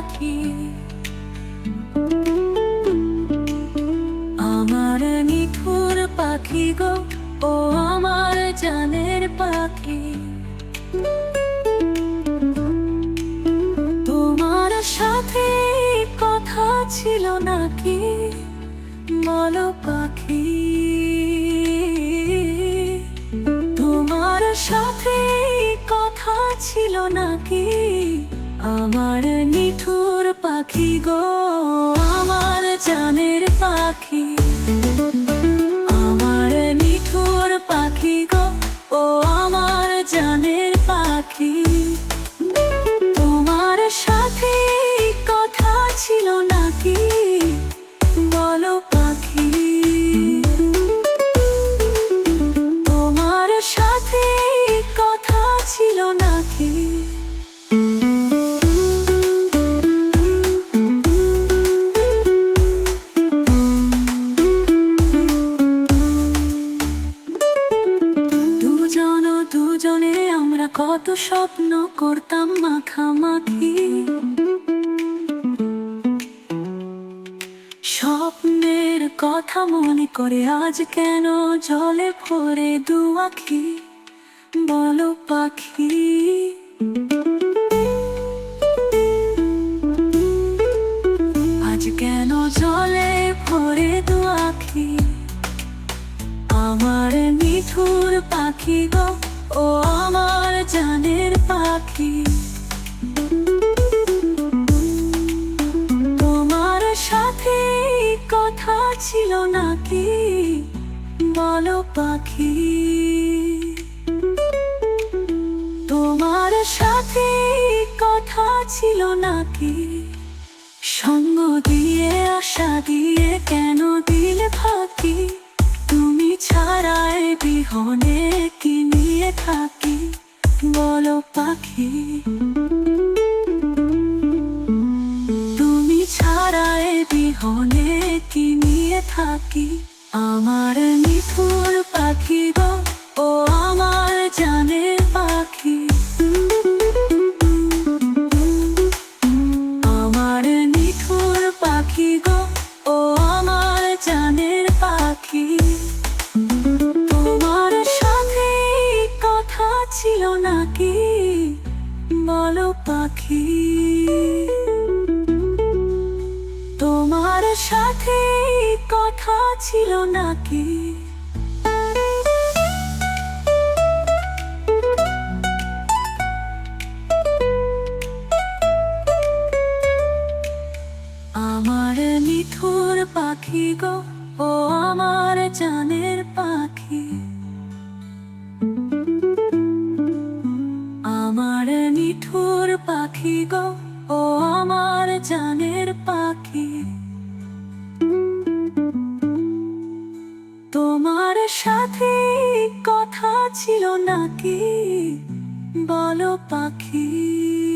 পাখি। আমার নিঠুর পাখি গো, ও আমার জানের পাখি। তোমার সাথে কথা ছিল নাকি? বলো পাখি। তোমার সাথে কথা ছিল নাকি? আমার নিঠুর পাখি গো, আমার জানের পাখি। আমার নিঠুর পাখি গো, ও আমার জানের পাখি। তোমার সাথে কথা ছিল নাকি? বলো দুজন আমরা কত স্বপ্ন করতাম মাখামাখি। স্বপ্নের কথা মনে করে আজ কেন জলে ভরে দু আখি বলো পাখি। আজ কেন জলে ভরে দু আখি আমার মিঠুর পাখি গো। ও আমার জানের পাখি। তোমার সাথে কথা ছিল নাকি বলো পাখি? তোমার সাথে কথা ছিল নাকি? সঙ্গ দিয়ে, আশা দিয়ে কেন দিলে ফাঁকি? তুমি ছাড়াই বিহনে কি থাকি, বলো পাখি। তুমি ছাড়া এ বিহনে কি নিয়ে থাকি? আমার মিথুর পাখি গো, ও বলো পাখি, তোমার সাথে কথা ছিল নাকি? আমার মিঠুর পাখি গো, ও আমার জানের পাখি। পাখি গো ও আমার জানের পাখি। তোমার সাথে কথা ছিল নাকি? বলো পাখি।